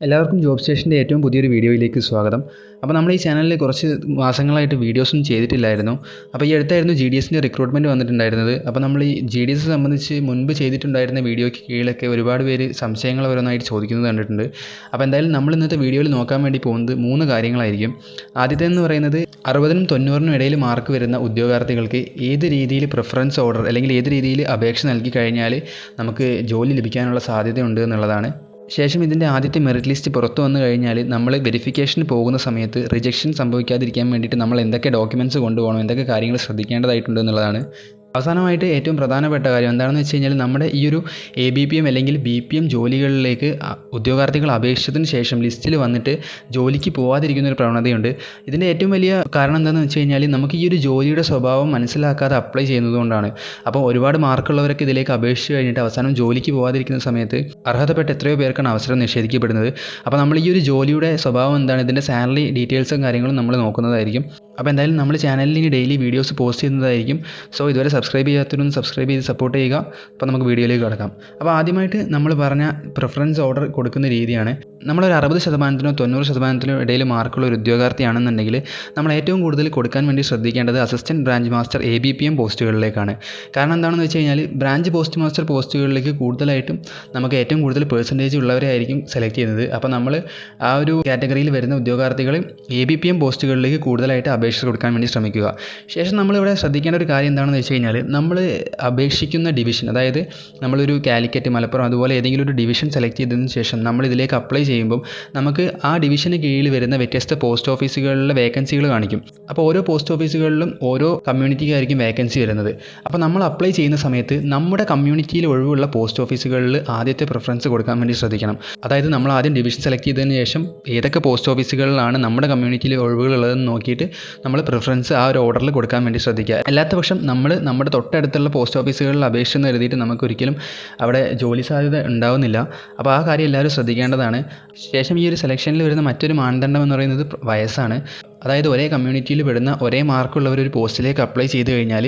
എല്ലാവർക്കും ജോബ് സ്റ്റേഷന്റെ ഏറ്റവും പുതിയൊരു വീഡിയോയിലേക്ക് സ്വാഗതം. അപ്പോൾ നമ്മൾ ഈ ചാനലിൽ കുറച്ച് മാസങ്ങളായിട്ട് വീഡിയോസും ചെയ്തിട്ടില്ലായിരുന്നു. അപ്പോൾ ഈ അടുത്തായിരുന്നു ജി ഡി എസിന്റെ റിക്രൂട്ട്മെന്റ് വന്നിട്ടുണ്ടായിരുന്നത്. അപ്പോൾ നമ്മൾ ഈ ജി ഡി എസ് സംബന്ധിച്ച് മുൻപ് ചെയ്തിട്ടുണ്ടായിരുന്ന വീഡിയോയ്ക്ക് കീഴിലൊക്കെ ഒരുപാട് പേര് സംശയങ്ങൾ ഓരോന്നായിട്ട് ചോദിക്കുന്നത് കണ്ടിട്ടുണ്ട്. അപ്പോൾ എന്തായാലും നമ്മൾ ഇന്നത്തെ വീഡിയോയിൽ നോക്കാൻ വേണ്ടി പോകുന്നത് മൂന്ന് കാര്യങ്ങളായിരിക്കും. ആദ്യത്തെ എന്ന് പറയുന്നത് അറുപതിനും തൊണ്ണൂറിനും ഇടയിൽ മാർക്ക് വരുന്ന ഉദ്യോഗാർത്ഥികൾക്ക് ഏത് രീതിയിൽ പ്രിഫറൻസ് ഓർഡർ അല്ലെങ്കിൽ ഏത് രീതിയിൽ അപേക്ഷ നൽകി കഴിഞ്ഞാൽ നമുക്ക് ജോലി ലഭിക്കാനുള്ള സാധ്യതയുണ്ട് എന്നുള്ളതാണ്. ശേഷം ഇതിന്റെ ആദ്യത്തെ മെറിറ്റ് ലിസ്റ്റ് പുറത്തു വന്നു കഴിഞ്ഞാൽ നമ്മൾ വെരിഫിക്കേഷന് പോകുന്ന സമയത്ത് റിജക്ഷൻ സംഭവിക്കാതിരിക്കാൻ വേണ്ടിയിട്ട് നമ്മൾ എന്തൊക്കെ ഡോക്യുമെന്റ്സ് കൊണ്ടുപോകണം എന്തൊക്കെ കാര്യങ്ങൾ ശ്രദ്ധിക്കേണ്ടതായിട്ടുണ്ട് എന്നുള്ളതാണ് അവസാനമായിട്ട് ഏറ്റവും പ്രധാനപ്പെട്ട കാര്യം എന്താണെന്ന് വെച്ച് കഴിഞ്ഞാൽ നമ്മുടെ ഈ ഒരു എ ബി പി എം അല്ലെങ്കിൽ ബി പി എം ജോലികളിലേക്ക് ഉദ്യോഗാർത്ഥികൾ അപേക്ഷിച്ചതിന് ശേഷം ലിസ്റ്റിൽ വന്നിട്ട് ജോലിക്ക് പോകാതിരിക്കുന്ന ഒരു പ്രവണതയുണ്ട്. ഇതിന്റെ ഏറ്റവും വലിയ കാരണം എന്താണെന്ന് വെച്ച് കഴിഞ്ഞാൽ നമുക്ക് ഈ ഒരു ജോലിയുടെ സ്വഭാവം മനസ്സിലാക്കാതെ അപ്ലൈ ചെയ്യുന്നതുകൊണ്ടാണ് അപ്പോൾ ഒരുപാട് മാർക്കുള്ളവരൊക്കെ ഇതിലേക്ക് അപേക്ഷിച്ച് കഴിഞ്ഞിട്ട് അവസാനം ജോലിക്ക് പോകാതിരിക്കുന്ന സമയത്ത് അർഹതപ്പെട്ട എത്രയോ പേർക്കാണ് അവസരം നിഷേധിക്കപ്പെടുന്നത്. അപ്പോൾ നമ്മൾ ഈ ഒരു ജോലിയുടെ സ്വഭാവം എന്താണ്? ഇതിന്റെ സാലറി ഡീറ്റെയിൽസും കാര്യങ്ങളും നമ്മൾ നോക്കുന്നതായിരിക്കും. അപ്പോൾ എന്തായാലും നമ്മൾ ചാനലിൽ ഇനി ഡെയിലി വീഡിയോസ് പോസ്റ്റ് ചെയ്യുന്നതായിരിക്കും. സോ ഇതുവരെ സബ്സ്ക്രൈബ് ചെയ്യാത്തവരും സബ്സ്ക്രൈബ് ചെയ്ത് സപ്പോർട്ട് ചെയ്യുക. അപ്പോൾ നമുക്ക് വീഡിയോയിലേക്ക് കിടക്കാം. അപ്പോൾ ആദ്യമായിട്ട് നമ്മൾ പറഞ്ഞ പ്രിഫറൻസ് ഓർഡർ കൊടുക്കുന്ന രീതിയാണ്. നമ്മളൊരു അറുപത് ശതമാനത്തിനോ തൊണ്ണൂറ് ശതമാനത്തിനോ ഇടയിൽ മാർക്കുള്ള ഒരു ഉദ്യോഗാർത്ഥിയാണെന്നുണ്ടെങ്കിൽ നമ്മൾ ഏറ്റവും കൂടുതൽ കൊടുക്കാൻ വേണ്ടി ശ്രദ്ധിക്കേണ്ടത് assistant branch master A B P M പോസ്റ്റുകളിലേക്കാണ്. കാരണം എന്താണെന്ന് വെച്ച് കഴിഞ്ഞാൽ ബ്രാഞ്ച് പോസ്റ്റ് മാസ്റ്റർ പോസ്റ്റുകളിലേക്ക് കൂടുതലായിട്ടും നമുക്ക് ഏറ്റവും കൂടുതൽ പേഴ്സന്റേജ് ഉള്ളവരായിരിക്കും സെലക്ട് ചെയ്യുന്നത്. അപ്പോൾ നമ്മൾ ആ ഒരു കാറ്റഗറിയിൽ വരുന്ന ഉദ്യോഗാർത്ഥികൾ എ ബി പി എം പോസ്റ്റുകളിലേക്ക് കൂടുതലായിട്ട് അപേക്ഷ കൊടുക്കാൻ വേണ്ടി ശ്രമിക്കുക. ശേഷം നമ്മളിവിടെ ശ്രദ്ധിക്കേണ്ട ഒരു കാര്യം എന്താണെന്ന് വെച്ച് കഴിഞ്ഞാൽ നമ്മൾ അപേക്ഷിക്കുന്ന ഡിവിഷൻ അതായത് നമ്മളൊരു കാലിക്കറ്റ് മലപ്പുറം അതുപോലെ ഏതെങ്കിലും ഒരു ഡിവിഷൻ സെലക്ട് ചെയ്തതിന് ശേഷം നമ്മൾ ഇതിലേക്ക് അപ്ലൈ ചെയ്യുമ്പോൾ നമുക്ക് ആ ഡിവിഷന് കീഴിൽ വരുന്ന വ്യത്യസ്ത പോസ്റ്റ് ഓഫീസുകളിലെ വേക്കൻസികൾ കാണിക്കും. അപ്പോൾ ഓരോ പോസ്റ്റ് ഓഫീസുകളിലും ഓരോ കമ്മ്യൂണിറ്റിക്കായിരിക്കും വേക്കൻസി വരുന്നത്. അപ്പോൾ നമ്മൾ അപ്ലൈ ചെയ്യുന്ന സമയത്ത് നമ്മുടെ കമ്മ്യൂണിറ്റിയിൽ ഒഴിവുള്ള പോസ്റ്റ് ഓഫീസുകളിൽ ആദ്യത്തെ പ്രിഫറൻസ് കൊടുക്കാൻ വേണ്ടി ശ്രദ്ധിക്കണം. അതായത് നമ്മൾ ആദ്യം ഡിവിഷൻ സെലക്ട് ചെയ്തതിന് ശേഷം ഏതൊക്കെ പോസ്റ്റ് ഓഫീസുകളിലാണ് നമ്മുടെ കമ്മ്യൂണിറ്റിയിൽ ഒഴിവുകളുള്ളതെന്ന് നോക്കിയിട്ട് നമ്മൾ പ്രിഫറൻസ് ആ ഒരു ഓർഡറിൽ കൊടുക്കാൻ വേണ്ടി ശ്രദ്ധിക്കുക. അല്ലാത്ത പക്ഷം നമ്മൾ നമ്മുടെ തൊട്ടടുത്തുള്ള പോസ്റ്റ് ഓഫീസുകളിൽ അപേക്ഷ എന്ന് എഴുതിയിട്ട് നമുക്കൊരിക്കലും അവിടെ ജോലി സാധ്യത ഉണ്ടാവുന്നില്ല. അപ്പോൾ ആ കാര്യം എല്ലാവരും ശ്രദ്ധിക്കേണ്ടതാണ്. ശേഷം ഈ ഒരു സെലക്ഷനിൽ വരുന്ന മറ്റൊരു മാനദണ്ഡം എന്ന് പറയുന്നത് വയസ്സാണ്. അതായത് ഒരേ കമ്മ്യൂണിറ്റിയിൽ പെടുന്ന ഒരേ മാർക്കുള്ളവർ ഒരു പോസ്റ്റിലേക്ക് അപ്ലൈ ചെയ്ത് കഴിഞ്ഞാൽ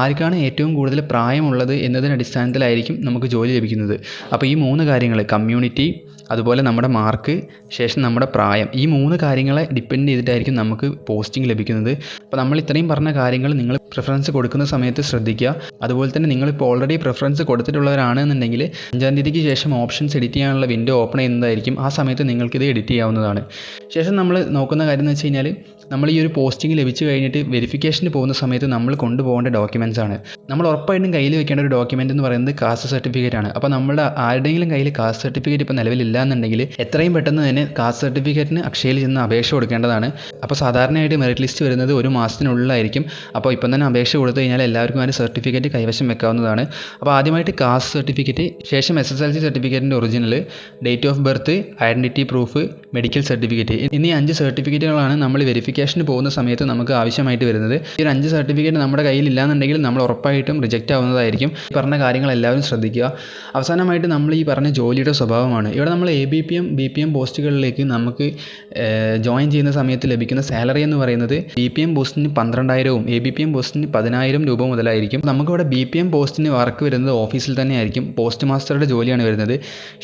ആർക്കാണ് ഏറ്റവും കൂടുതൽ പ്രായമുള്ളത് എന്നതിന് അടിസ്ഥാനത്തിലായിരിക്കും നമുക്ക് ജോലി ലഭിക്കുന്നത്. അപ്പോൾ ഈ മൂന്ന് കാര്യങ്ങൾ കമ്മ്യൂണിറ്റി അതുപോലെ നമ്മുടെ മാർക്ക് ശേഷം നമ്മുടെ പ്രായം ഈ മൂന്ന് കാര്യങ്ങളെ ഡിപ്പെൻഡ് ചെയ്തിട്ടായിരിക്കും നമുക്ക് പോസ്റ്റിംഗ് ലഭിക്കുന്നത്. അപ്പോൾ നമ്മൾ ഇത്രയും പറഞ്ഞ കാര്യങ്ങൾ നിങ്ങൾ പ്രിഫറൻസ് കൊടുക്കുന്ന സമയത്ത് ശ്രദ്ധിക്കുക. അതുപോലെ തന്നെ നിങ്ങളിപ്പോൾ ഓൾറെഡി പ്രിഫറൻസ് കൊടുത്തിട്ടുള്ളവരാണെന്നുണ്ടെങ്കിൽ അഞ്ചാം തീയതിക്ക് ശേഷം ഓപ്ഷൻസ് എഡിറ്റ് ചെയ്യാനുള്ള വിൻഡോ ഓപ്പൺ ചെയ്യുന്നതായിരിക്കും. ആ സമയത്ത് നിങ്ങൾക്കിത് എഡിറ്റ് ചെയ്യാവുന്നതാണ്. ശേഷം നമ്മൾ നോക്കുന്ന കാര്യം എന്ന് വെച്ച് കഴിഞ്ഞാൽ നമ്മൾ ഈ ഒരു പോസ്റ്റിംഗ് ലഭിച്ചു കഴിഞ്ഞിട്ട് വെരിഫിക്കേഷന് പോകുന്ന സമയത്ത് നമ്മൾ കൊണ്ടുപോകേണ്ട ഡോക്യുമെന്റ്സ് ആണ്. നമ്മൾ ഉറപ്പായിട്ടും കയ്യിൽ വെക്കേണ്ട ഒരു ഡോക്യുമെന്റ് എന്ന് പറയുന്നത് കാസ്റ്റ് സർട്ടിഫിക്കറ്റ് ആണ്. അപ്പോൾ നമ്മുടെ ആരുടെയെങ്കിലും കയ്യിൽ കാസ്റ്റ് സർട്ടിഫിക്കറ്റ് ഇപ്പോൾ നിലവിലില്ല എന്നുണ്ടെങ്കിൽ എത്രയും പെട്ടെന്ന് തന്നെ കാസ്റ്റ് സർട്ടിഫിക്കറ്റിന് അക്ഷയയിൽ ചെന്ന് അപേക്ഷ കൊടുക്കേണ്ടതാണ്. അപ്പോൾ സാധാരണയായിട്ട് മെറിറ്റ് ലിസ്റ്റ് വരുന്നത് ഒരു മാസത്തിനുള്ളിലായിരിക്കും. അപ്പോൾ ഇപ്പം തന്നെ അപേക്ഷ കൊടുത്തു കഴിഞ്ഞാൽ എല്ലാവർക്കും അതിന്റെ സർട്ടിഫിക്കറ്റ് കൈവശം വെക്കാവുന്നതാണ്. അപ്പോൾ ആദ്യമായിട്ട് കാസ്റ്റ് സർട്ടിഫിക്കറ്റ് ശേഷം S S L C സർട്ടിഫിക്കറ്റിന്റെ original date of birth identity proof medical certificate ഇനി അഞ്ച് സർട്ടിഫിക്കറ്റുകളാണ് നമ്മൾ വെരിഫിക്കേഷന് പോകുന്ന സമയത്ത് നമുക്ക് ആവശ്യമായിട്ട് വരുന്നത്. ഈ ഒരു അഞ്ച് സർട്ടിഫിക്കറ്റ് നമ്മുടെ കയ്യിൽ ഇല്ലാന്നുണ്ടെങ്കിൽ നമ്മൾ ഉറപ്പായിട്ടും റിജക്റ്റ് ആവുന്നതായിരിക്കും. ഈ പറഞ്ഞ കാര്യങ്ങൾ എല്ലാവരും ശ്രദ്ധിക്കുക. അവസാനമായിട്ട് നമ്മൾ ഈ പറഞ്ഞ ജോലിയുടെ സ്വഭാവമാണ്. ഇവിടെ നമ്മൾ A B P M B P M പോസ്റ്റുകളിലേക്ക് നമുക്ക് ജോയിൻ ചെയ്യുന്ന സമയത്ത് ലഭിക്കുന്ന സാലറി എന്ന് പറയുന്നത് ബി പി എം പോസ്റ്റിന് പന്ത്രണ്ടായിരവും എ ബി പി എം പോസ്റ്റിന് പതിനായിരം രൂപ മുതലായിരിക്കും. നമുക്കിവിടെ ബി പി എം പോസ്റ്റിന് വർക്ക് വരുന്നത് ഓഫീസിൽ തന്നെ ആയിരിക്കും. പോസ്റ്റ് മാസ്റ്ററുടെ ജോലിയാണ് വരുന്നത്.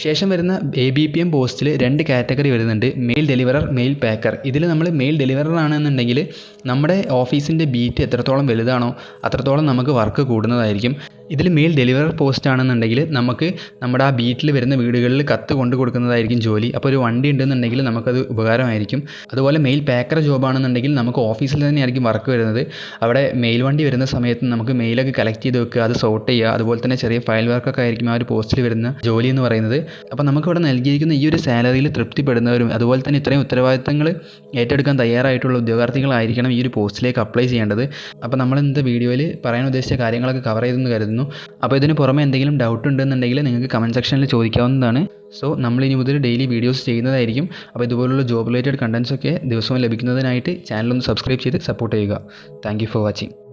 ശേഷം വരുന്ന എ ബി പി എം പോസ്റ്റിൽ രണ്ട് കാറ്റഗറി വരുന്നുണ്ട്. മെയിൽ ഡെലിവറർ മെയിൽ പാക്കർ ഇതിൽ നമ്മൾ മെയിൽ ഡെലിവറർ ആണെന്നുണ്ടെങ്കിൽ നമ്മുടെ ഓഫീസിന്റെ ബീറ്റ് എത്രത്തോളം വലുതാണോ അത്രത്തോളം നമുക്ക് വർക്ക് കൂടുന്നതായിരിക്കും. ഇതിൽ മെയിൽ ഡെലിവറർ പോസ്റ്റ് ആണെന്നുണ്ടെങ്കിൽ നമുക്ക് നമ്മുടെ ആ ബീറ്റിൽ വരുന്ന വീടുകളിൽ കത്ത് കൊണ്ടു കൊടുക്കുന്നതായിരിക്കും ജോലി. അപ്പോൾ ഒരു വണ്ടി ഉണ്ടെന്നുണ്ടെങ്കിൽ നമുക്കത് ഉപകാരമായിരിക്കും. അതുപോലെ മെയിൽ പാക്കർ ജോബ് ആണെന്നുണ്ടെങ്കിൽ നമുക്ക് ഓഫീസിൽ തന്നെയായിരിക്കും വർക്ക് വരുന്നത്. അവിടെ മെയിൽ വണ്ടി വരുന്ന സമയത്ത് നമുക്ക് മെയിലൊക്കെ കളക്ട് ചെയ്ത് വെക്കുക അത് സോർട്ട് ചെയ്യുക. അതുപോലെ തന്നെ ചെറിയ ഫയൽ വർക്കൊക്കെ ആയിരിക്കും ആ ഒരു പോസ്റ്റിൽ വരുന്ന ജോലി എന്ന് പറയുന്നത്. അപ്പോൾ നമുക്കിവിടെ നൽകിയിരിക്കുന്ന ഈ ഒരു സാലറിയിൽ തൃപ്തിപ്പെടുന്നവരും അതുപോലെ തന്നെ ഇത്രയും ഉത്തരവാദിത്തങ്ങൾ ഏറ്റെടുക്കാൻ തയ്യാറായിട്ടുള്ള ഉദ്യോഗാർത്ഥികളായിരിക്കണം ഈ ഒരു പോസ്റ്റിലേക്ക് അപ്ലൈ ചെയ്യേണ്ടത്. അപ്പോൾ നമ്മൾ ഇന്നത്തെ വീഡിയോയിൽ പറയാൻ ഉദ്ദേശിച്ച കാര്യങ്ങളൊക്കെ കവർ ചെയ്തെന്ന് കരുതുന്നു. അപ്പോൾ ഇതിന് പുറമെ എന്തെങ്കിലും ഡൗട്ട് ഉണ്ടെന്നുണ്ടെങ്കിൽ നിങ്ങൾക്ക് കമന്റ് സെക്ഷനിൽ ചോദിക്കാവുന്നതാണ്. സോ നമ്മൾ ഇനി മുതൽ ഡെയിലി വീഡിയോസ് ചെയ്യുന്നതായിരിക്കും. അപ്പോൾ ഇതുപോലുള്ള ജോബ് റിലേറ്റഡ് കണ്ടൻസ് ഒക്കെ ദിവസവും ലഭിക്കുന്നതിനായിട്ട് ചാനൽ ഒന്ന് സബ്സ്ക്രൈബ് ചെയ്ത് സപ്പോർട്ട് ചെയ്യുക. Thank for watching